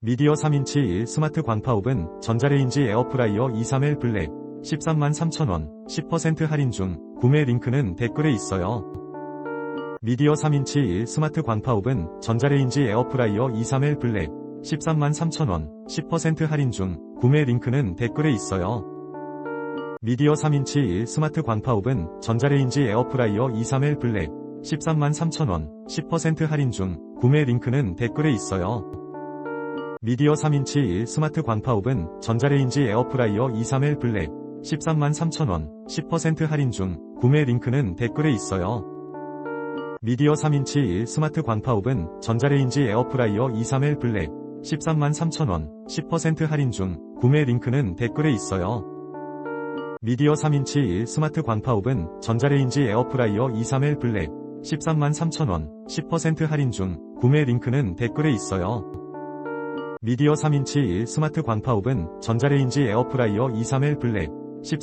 미디어 3인치 1 스마트 광파오븐 전자레인지 에어프라이어 231 블랙 13만 3천원 10% 할인 중 구매 링크는 댓글에 있어요. 미디어 3인치 1 스마트 광파오븐 전자레인지 에어프라이어 231 블랙 13만 3천원 10% 할인 중 구매 링크는 댓글에 있어요. 미디어 3인치 1 스마트 광파오븐 전자레인지 에어프라이어 231 블랙 13만 3천원 10% 할인 중 구매 링크는 댓글에 있어요. 미디어 3인치 1 스마트 광파오븐 전자레인지 에어프라이어 231 블랙 13만 3천원 10% 할인 중 구매 링크는 댓글에 있어요. 미디어 3인치 1 스마트 광파오븐 전자레인지 에어프라이어 231 블랙 13만 3천원 10% 할인 중 구매 링크는 댓글에 있어요. 미디어 3인치 1 스마트 광파오븐 전자레인지 에어프라이어 231 블랙 13만 3천원 10% 할인 중 구매 링크는 댓글에 있어요. 미디어 3인치 1 스마트 광파오븐 전자레인지 에어프라이어 231 블랙 13